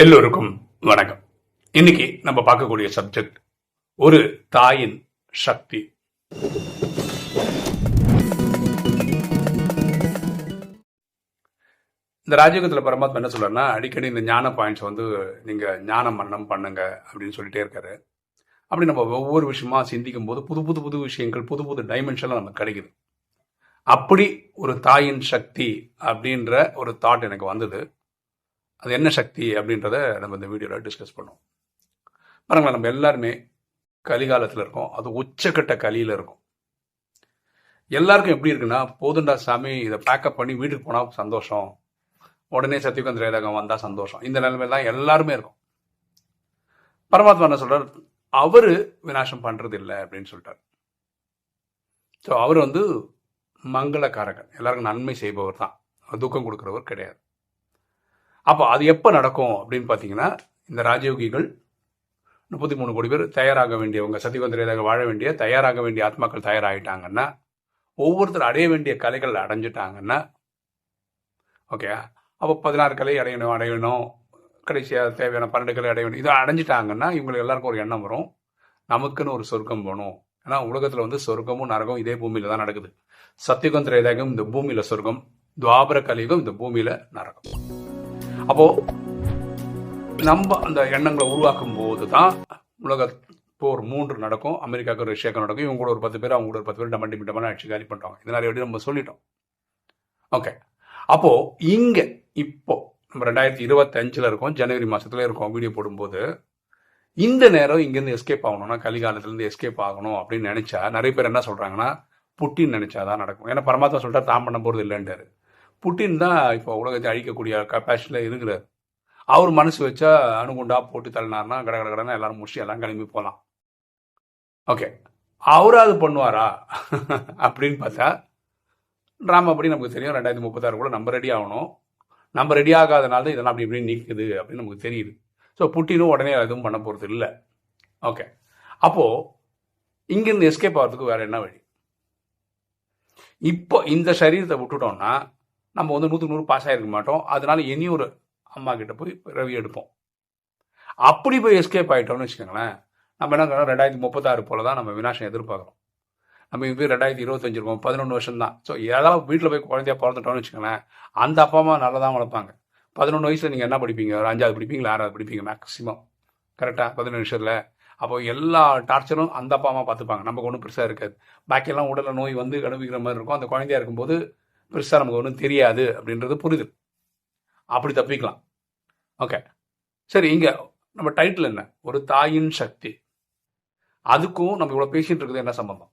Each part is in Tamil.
எல்லோருக்கும் வணக்கம். இன்னைக்கு நம்ம பார்க்கக்கூடிய சப்ஜெக்ட் ஒரு தாயின் சக்தி. இந்த ராஜயோகத்தில் பரமாத்மா என்ன சொல்றாருன்னா அடிக்கடி இந்த ஞான பாயிண்ட்ஸ் வந்து நீங்க ஞான மன்னம் பண்ணுங்க அப்படின்னு சொல்லிட்டே இருக்காரு. அப்படி நம்ம ஒவ்வொரு விஷயமா சிந்திக்கும் போது புது புது புது விஷயங்கள் புது புது டைமென்ஷன்லாம் நமக்கு கிடைக்குது. அப்படி ஒரு தாயின் சக்தி அப்படின்ற ஒரு தாட் எனக்கு வந்தது. அது என்ன சக்தி அப்படின்றத நம்ம இந்த வீடியோவில் டிஸ்கஸ் பண்ணுவோம். பாருங்களேன் நம்ம எல்லாருமே கலிகாலத்தில் இருக்கோம். அது உச்சக்கட்ட கலியில் இருக்கும். எல்லாருக்கும் எப்படி இருக்குன்னா போதுண்டா சாமி இதை பேக்கப் பண்ணி வீட்டுக்கு போனால் சந்தோஷம். உடனே சத்தியகுந்த ரேதகம் வந்தால் சந்தோஷம். இந்த நிலைமையில தான் எல்லாருமே இருக்கும். பரமாத்மா என்ன சொல்கிறார் அவர் விநாசம் பண்ணுறது இல்லை அப்படின்னு சொல்லிட்டார். ஸோ அவர் வந்து மங்களக்காரகன். எல்லாருக்கும் நன்மை செய்பவர் தான் துக்கம் கொடுக்குறவர் கிடையாது. அப்போ அது எப்போ நடக்கும் அப்படின்னு பார்த்தீங்கன்னா இந்த ராஜயோகிகள் முப்பத்தி மூணு கோடி பேர் தயாராக வேண்டியவங்க சத்தியவந்திரதாக வாழ வேண்டிய தயாராக வேண்டிய ஆத்மாக்கள் தயாராகிட்டாங்கன்னா ஒவ்வொருத்தர் அடைய வேண்டிய கலைகள் அடைஞ்சிட்டாங்கன்னா ஓகே அப்போ பதினாறு கலை அடையணும் அடையணும். கடைசியாக தேவையான பன்னெண்டு கலை அடையணும் இதை அடைஞ்சிட்டாங்கன்னா இவங்களுக்கு எல்லாருக்கும் ஒரு எண்ணம் வரும். நமக்குன்னு ஒரு சொர்க்கம் போகணும் ஏன்னா உலகத்தில் வந்து சொர்க்கமும் நரகம் இதே பூமியில் தான் நடக்குது. சத்தியகந்திர இந்த பூமியில் சொர்க்கம் துவாபர கலியுகம் இந்த பூமியில் நரகம். அப்போ நம்ம அந்த எண்ணங்களை உருவாக்கும் போது தான் உலக போர் மூன்று நடக்கும் அமெரிக்காவுக்கு ரஷ்யாவுக்கு நடக்கும் இவங்க கூட ஒரு பத்து பேர் அவங்க கூட ஒரு பத்து பேர் டமண்டி மிட்டமான அடிச்சு காலி பண்ணுறாங்க இது நிறைய வாட்டி நம்ம சொல்லிட்டோம். ஓகே அப்போ இங்க இப்போ நம்ம ரெண்டாயிரத்தி இருபத்தஞ்சில் இருக்கோம் ஜனவரி மாசத்துல இருக்கோம் வீடியோ போடும்போது. இந்த நேரம் இங்கேருந்து எஸ்கேப் ஆகணும்னா கலிகாலத்துலேருந்து எஸ்கேப் ஆகணும் அப்படின்னு நினைச்சா நிறைய பேர் என்ன சொல்றாங்கன்னா புட்டின் நினைச்சாதான் நடக்கும். ஏன்னா பரமாத்மா சொல்லிட்டா தான் பண்ண போறது இல்லைன்றாரு புட்டின் தான் இப்போ உலகத்தை அழிக்கக்கூடிய கப்பாசிட்டியில் இருக்கிறார் அவர் மனசு வச்சா அணுகுண்டா போட்டு தள்ளினார்னா கட கட கடனா எல்லாரும் முடிச்சு எல்லாம் கிளம்பி போகலாம் ஓகே அவராது பண்ணுவாரா? அப்படின்னு பார்த்தா ட்ராமா படி நமக்கு தெரியும் ரெண்டாயிரத்தி முப்பத்தாறு கூட நம்ம ரெடி ஆகணும். நம்ம ரெடி ஆகாதனால தான் இதெல்லாம் அப்படி இப்படி நிற்குது அப்படின்னு நமக்கு தெரியுது. ஸோ புட்டினும் உடனே எதுவும் பண்ண போகிறது இல்லை. ஓகே அப்போது இங்கேருந்து எஸ்கேப் ஆகிறதுக்கு வேறு என்ன வழி? இப்போ இந்த சரீரத்தை விட்டுட்டோம்னா நம்ம வந்து நூற்றுக்கு நூறு பாஸ் ஆகிருக்க மாட்டோம். அதனால இனி ஒரு அம்மா கிட்ட போய் ரவி எடுப்போம். அப்படி போய் எஸ்கேப் ஆகிட்டோம்னு வச்சுக்கோங்களேன் நம்ம என்ன பண்ணுறோம் ரெண்டாயிரத்தி முப்பத்தாறு போல தான் நம்ம வினாசம் எதிர்பார்க்குறோம். நம்ம இப்போ ரெண்டாயிரத்தி இருபத்தஞ்சு இருக்கோம் பதினொன்று வருஷம் தான் ஸோ ஏதாவது வீட்டில் போய் குழந்தையா பிறந்துட்டோம்னு வச்சுக்கோங்களேன் அந்த அப்பா அம்மா நல்லா தான் வளர்ப்பாங்க. பதினொன்று வயசில் நீங்கள் என்ன படிப்பீங்க? ஒரு அஞ்சாவது படிப்பீங்களா? ஆறாவது படிப்பீங்க? மேக்ஸிமம் கரெக்டாக பதினொன்று வருஷத்தில். அப்போ எல்லா டார்ச்சரும் அந்த அப்பா அம்மா பார்த்துப்பாங்க. நமக்கு ஒன்றும் பெருசாக இருக்காது. பாக்கியெல்லாம் உடலில் நோய் வந்து அனுபவிக்கிற மாதிரி இருக்கும். அந்த குழந்தையா இருக்கும்போது பெருசாக நமக்கு ஒன்றும் தெரியாது அப்படின்றது புரிதல் அப்படி தப்பிக்கலாம். ஓகே சரி இங்கே நம்ம டைட்டில் என்ன? ஒரு தாயின் சக்தி. அதுக்கும் நம்ம இவ்வளோ பேசிகிட்டு இருக்குது என்ன சம்பந்தம்?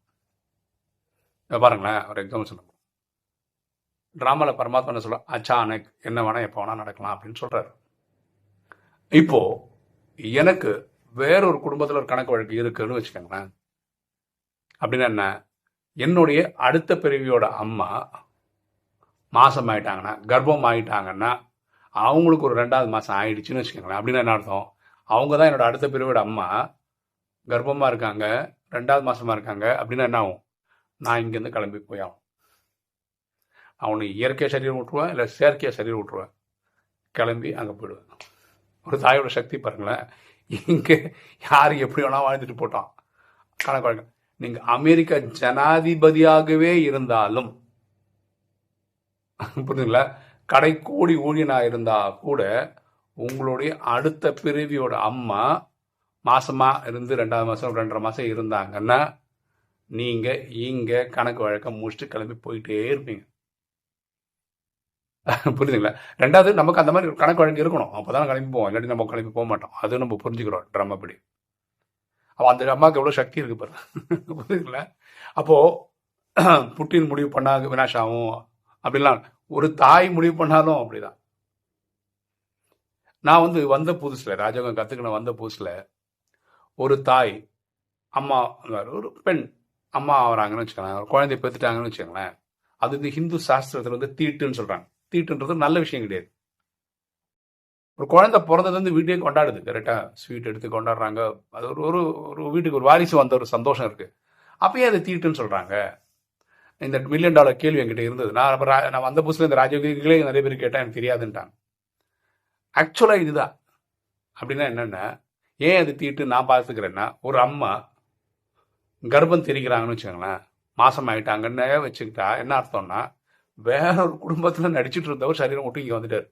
பாருங்களேன் ஒரு எக்ஸாம்பிள் சொல்லுங்க ட்ராமாவில் பரமாத்மா என்ன சொல்ல அச்சானக் என்ன வேணால் எப்போ வேணால் நடக்கலாம் அப்படின்னு சொல்கிறாரு இப்போது எனக்கு வேறொரு குடும்பத்தில் ஒரு கணக்கு வழக்கு இருக்குன்னு வச்சுக்கோங்களேன். அப்படின்னா என்ன? என்னுடைய அடுத்த பிறவியோட அம்மா மாதம் ஆயிட்டாங்கன்னா கர்ப்பம் ஆகிட்டாங்கன்னா அவங்களுக்கு ஒரு ரெண்டாவது மாதம் ஆயிடுச்சுன்னு வச்சுக்கோங்களேன். அப்படின்னா என்ன அர்த்தம்? அவங்க தான் என்னோட அடுத்த பிரிவோட அம்மா. கர்ப்பமாக இருக்காங்க ரெண்டாவது மாதமாக இருக்காங்க அப்படின்னா என்ன ஆகும்? நான் இங்கேருந்து கிளம்பி போய் ஆகும் அவனுக்கு இயற்கை சரீரம் விட்டுருவேன் இல்லை செயற்கையாக சரீரம் விட்டுருவேன். கிளம்பி அங்கே போயிடுவேன். ஒரு தாயோட சக்தி பாருங்களேன். இங்கே யார் எப்படி வேணா வாழ்ந்துட்டு போட்டான். கணக்கு நீங்கள் அமெரிக்க ஜனாதிபதியாகவே இருந்தாலும் புரியுதுங்களா கடைக்கோடி ஊழியனாக இருந்தா கூட உங்களுடைய அடுத்த பிறவியோட அம்மா மாசமா இருந்து ரெண்டாவது மாசம் ரெண்டரை மாசம் இருந்தாங்கன்னா நீங்க இங்க கணக்கு வழக்கம் முடிச்சுட்டு கிளம்பி போயிட்டே இருப்பீங்க. புரியுதுங்களா ரெண்டாவது நமக்கு அந்த மாதிரி ஒரு கணக்கு வழக்கு இருக்கணும். அப்போதான் கிளம்பி போவோம். இல்லாட்டி நம்ம கிளம்பி போக மாட்டோம். அது நம்ம புரிஞ்சுக்கிறோம் ட்ரம்மப்படி அப்போ அந்த அம்மாவுக்கு எவ்வளோ சக்தி இருக்கு பாருங்க. புரியுதுங்களா அப்போ புட்டின் முடிவு பண்ணாங்க வினாஷ் ஆகும் அப்படிலாம் ஒரு தாய் முடிவு பண்ணாலும் அப்படிதான். நான் வந்து வந்த புதுசுல ராஜகம் கத்துக்கின வந்த புதுசுல ஒரு தாய் அம்மா ஒரு பெண் அம்மா ஆகிறாங்கன்னு வச்சுக்கோங்களேன் குழந்தைய பெற்றுட்டாங்கன்னு வச்சுக்கோங்களேன் அது வந்து ஹிந்து சாஸ்திரத்துல வந்து தீட்டுன்னு சொல்றாங்க. தீட்டுன்றது நல்ல விஷயம் கிடையாது. ஒரு குழந்தை பிறந்தது வந்து வீட்டையே கொண்டாடுது. கரெக்டாக ஸ்வீட் எடுத்து கொண்டாடுறாங்க. அது ஒரு ஒரு ஒரு வீட்டுக்கு ஒரு வாரிசு வந்த ஒரு சந்தோஷம் இருக்கு. அப்பயே அதை தீட்டுன்னு சொல்கிறாங்க இந்த மில்லியன் டாலர் கேள்வி என்கிட்ட இருந்தது. நான் அப்ப நான் வந்த புதுசில் இந்த ராஜயோகிகளே நிறைய பேர் கேட்டேன் எனக்கு தெரியாதுன்ட்டாங்க. ஆக்சுவலாக இதுதான் அப்படின்னா என்னென்ன ஏன் அது தீட்டு நான் பார்த்துக்கிறேன்னா ஒரு அம்மா கர்ப்பம் தெரிக்கிறாங்கன்னு வச்சுக்கோங்களேன் மாசம் ஆயிட்டாங்கன்னு வச்சுக்கிட்டா என்ன அர்த்தம்னா வேற ஒரு குடும்பத்தில் நடிச்சுட்டு இருந்தவர் சரீரம் விட்டு இங்கே வந்துட்டார்.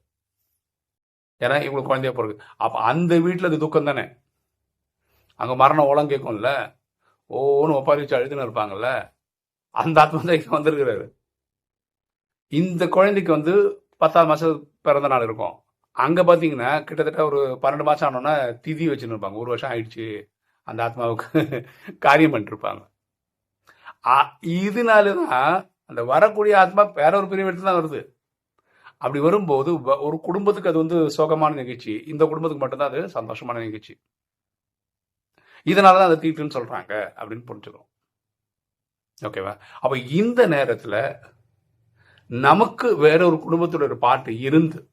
ஏன்னா இவங்களுக்கு குழந்தைய பிறகு. அப்போ அந்த வீட்டில் அது துக்கம் தானே. அங்கே மரணம் ஓலம் கேட்கும்ல. ஓன்னு ஒப்பாரி வச்சு அழுதுன்னு இருப்பாங்கல்ல. அந்த ஆத்மா தான் இங்கே வந்திருக்கிறாரு. இந்த குழந்தைக்கு வந்து பத்தாவது மாதம் பிறந்த நாள் இருக்கும். அங்கே பார்த்தீங்கன்னா கிட்டத்தட்ட ஒரு பன்னெண்டு மாதம் ஆனோன்னா திதி வச்சுன்னு இருப்பாங்க ஒரு வருஷம் ஆயிடுச்சு. அந்த ஆத்மாவுக்கு காரியம் பண்ணிருப்பாங்க. இதனால தான் அந்த வரக்கூடிய ஆத்மா வேற ஒரு பெரிய இடத்துல தான் வருது. அப்படி வரும்போது வ- ஒரு குடும்பத்துக்கு அது வந்து சோகமான நிகழ்ச்சி. இந்த குடும்பத்துக்கு மட்டும்தான் அது சந்தோஷமான நிகழ்ச்சி. இதனால தான் அதை தீட்டுன்னு சொல்கிறாங்க அப்படின்னு புரிஞ்சுக்கிறோம். ஓகேவா அப்ப இந்த நேரத்துல நமக்கு வேற ஒரு குடும்பத்தோட ஒரு பாட்டு இருந்து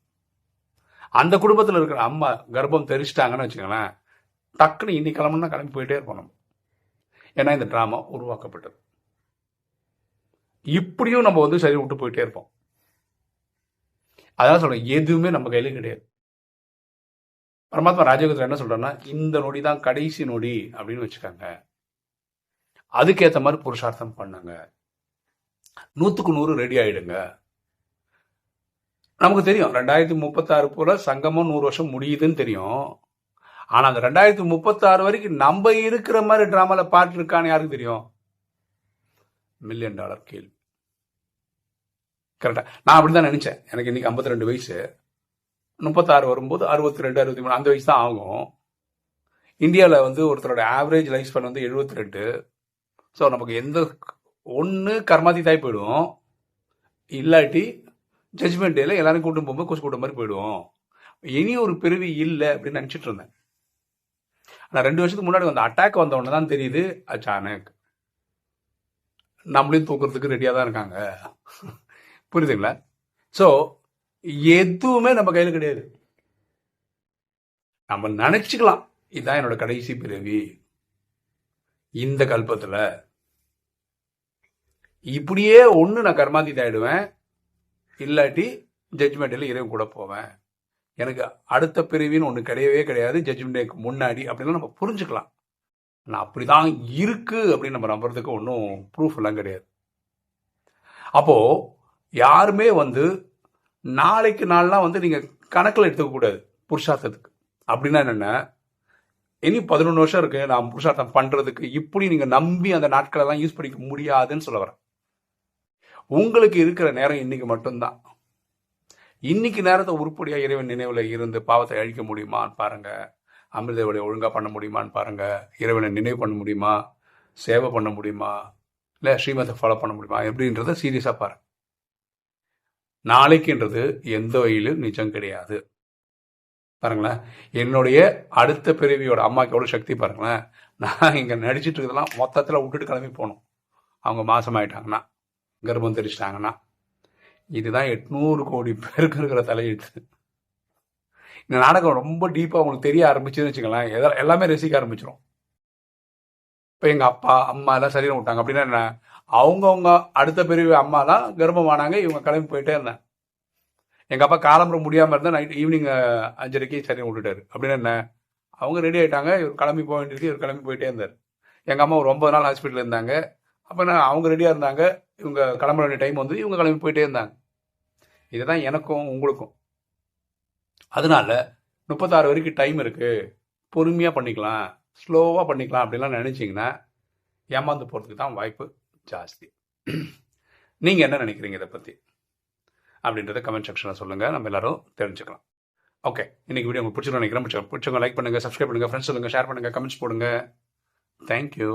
அந்த குடும்பத்தில் இருக்கிற அம்மா கர்ப்பம் தெரிச்சிட்டாங்கன்னு வச்சுக்கோங்களேன் டக்குன்னு இன்னி கிளம்புனா கிளம்பி போயிட்டே இருப்போம் ஏன்னா இந்த ட்ராமா உருவாக்கப்பட்டது. இப்படியும் நம்ம வந்து சரி விட்டு போயிட்டே இருப்போம். அதான் சொல்றேன் எதுவுமே நம்ம கையில கிடையாது. பரமாத்மா ராஜயோகத்தில் என்ன சொல்றேன்னா இந்த நொடி தான் கடைசி நொடி அப்படின்னு வச்சுக்காங்க. அதுக்கேற்ற மாதிரி புருஷார்த்தம் பண்ணுங்க. நூற்றுக்கு நூறு ரெடி ஆயிடுங்க. நமக்கு தெரியும் ரெண்டாயிரத்தி முப்பத்தாறு போல சங்கமம் நூறு வருஷம் முடியுதுன்னு தெரியும். ஆனால் அந்த ரெண்டாயிரத்தி முப்பத்தாறு வரைக்கும் நம்ம இருக்கிற மாதிரி ட்ராமாவில் பாட்டு இருக்கான்னு யாருக்கு தெரியும்? மில்லியன் டாலர் கேள்வி. கரெக்டாக நான் அப்படி தான் நினச்சேன். எனக்கு இன்னைக்கு 52 ரெண்டு வயசு. முப்பத்தாறு வரும்போது அறுபத்தி ரெண்டு அறுபத்தி மூணு அந்த வயசு தான் ஆகும். இந்தியாவில் வந்து ஒருத்தரோட ஆவரேஜ் லைஃப் ஸ்பேன் வந்து எழுபத்தி ரெண்டு ஸோ நமக்கு எந்த ஒன்று கர்மாதிதாய் போயிடுவோம் இல்லாட்டி ஜட்ஜ்மெண்ட் டேல எல்லாரும் கூட்டம் போகும்போது கொசு கூட்டம் மாதிரி போயிடுவோம் இனி ஒரு பிறவி இல்லை அப்படின்னு நினச்சிட்டு இருந்தேன். ஆனால் ரெண்டு வருஷத்துக்கு முன்னாடி வந்த அட்டாக் வந்த உடனே தான் தெரியுது அச்சானக். நம்மளையும் தூக்குறதுக்கு ரெடியாக தான் இருக்காங்க. புரியுதுங்களா? ஸோ எதுவுமே நம்ம கையில் கிடையாது. நம்ம நினச்சிக்கலாம். இதுதான் என்னோட கடைசி பிறவி. இந்த கல்பத்துல. இப்படியே ஒன்று நான் கர்மாதி ஆயிடுவேன். இல்லாட்டி ஜட்ஜ்மெண்ட்டில் இறைவன் கூட போவேன். எனக்கு அடுத்த பிரிவின்னு ஒன்று கிடையவே கிடையாது. ஜட்ஜ்மெண்ட்டுக்கு முன்னாடி அப்படின்னு நம்ம புரிஞ்சுக்கலாம். நான் அப்படிதான் இருக்கு அப்படின்னு நம்ம நம்புறதுக்கு ஒன்றும் ப்ரூஃப் எல்லாம் கிடையாது. அப்போ யாருமே வந்து நாளைக்கு நாள்லாம் வந்து நீங்க கணக்கில் எடுத்துக்க கூடாது. புருஷார்த்தத்துக்கு. அப்படின்னா என்னென்ன? இனி பதினொன்று வருஷம் இருக்கு. நான் புருஷார்த்தம் பண்றதுக்கு இப்படி நீங்க நம்பி அந்த நாட்களை எல்லாம் யூஸ் பண்ணிக்க முடியாதுன்னு சொல்ல வரேன். உங்களுக்கு இருக்கிற நேரம் இன்னைக்கு மட்டும்தான். இன்னைக்கு நேரத்தை உருப்படியா இறைவன் நினைவுல இருந்து பாவத்தை அழிக்க முடியுமான்னு பாருங்க. அமிர்தவளை ஒழுங்கா பண்ண முடியுமான்னு பாருங்க. இறைவனை நினைவு பண்ண முடியுமா? சேவை பண்ண முடியுமா? இல்லை ஸ்ரீமத்தை ஃபாலோ பண்ண முடியுமா? எப்படின்றத சீரியஸாக பாருங்க. நாளைக்குன்றது எந்த வகையிலும் நிஜம் கிடையாது. பாருங்களேன். என்னுடைய அடுத்த பிறவியோட அம்மாவுக்கு எவ்வளோ சக்தி பாருங்களேன். நான் இங்கே நடிச்சிட்டு இருக்கிறதெல்லாம் மொத்தத்தில் விட்டுட்டு கிளம்பி போகணும். அவங்க மாசமாயிட்டாங்கன்னா கர்ப்பம் தெரிச்சிட்டாங்கன்னா. இதுதான் எட்நூறு கோடி பேருக்கு இருக்கிற தலையெழுத்து இந்த நாடகம் ரொம்ப டீப்பாக உங்களுக்கு தெரிய ஆரம்பிச்சுன்னு வச்சுக்கலாம் எதாவது எல்லாமே ரசிக்க ஆரம்பிச்சிடும் இப்போ எங்கள் அப்பா அம்மா எல்லாம் சரீரம் விட்டாங்க. அப்படின்னா என்ன? அவங்கவுங்க அடுத்த பிரிவு அம்மாலாம் கர்ப்பமானாங்க. இவங்க கிளம்பி போயிட்டே இருந்தேன் எங்கள் அப்பா காலம்புற முடியாமல் இருந்தால் நைட் ஈவினிங் அஞ்சரைக்கு சரி விட்டுட்டாரு. அப்படின்னு என்ன? அவங்க ரெடி ஆகிட்டாங்க இவர் கிளம்பி போக வேண்டியது இவர் கிளம்பி போயிட்டே இருந்தார். எங்கள் அம்மா ஒரு ஒன்பது நாள் ஹாஸ்பிட்டலில் இருந்தாங்க. அப்போ நான் அவங்க ரெடியாக இருந்தாங்க. இவங்க கிளம்ப வேண்டிய டைம் வந்து இவங்க கிளம்பி போயிட்டே இருந்தாங்க. இதுதான் எனக்கும் உங்களுக்கும். அதனால முப்பத்தாறு வரைக்கும் டைம் இருக்குது பொறுமையாக பண்ணிக்கலாம். ஸ்லோவாக பண்ணிக்கலாம் அப்படிலாம் நினச்சிங்கன்னா ஏமாந்து போகிறதுக்கு தான் வாய்ப்பு ஜாஸ்தி. நீங்கள் என்ன நினைக்கிறீங்க இதை பற்றி அப்படின்றத கமெண்ட் செக்ஷனில் சொல்லுங்கள் நம்ம எல்லாரும் தெரிஞ்சுக்கலாம். ஓகே இன்னைக்கு வீடியோ உங்களுக்கு பிடிச்சிருக்கும் நினைக்கிறேன். பிடிச்ச- பிடிச்சவங்க லைக் பண்ணுங்கள் சப்ஸ்கிரைப் பண்ணுங்கள் ஃப்ரெண்ட்ஸ் சொல்லுங்கள் ஷேர் பண்ணுங்கள் கமெண்ட்ஸ் போடுங்க. தேங்க்யூ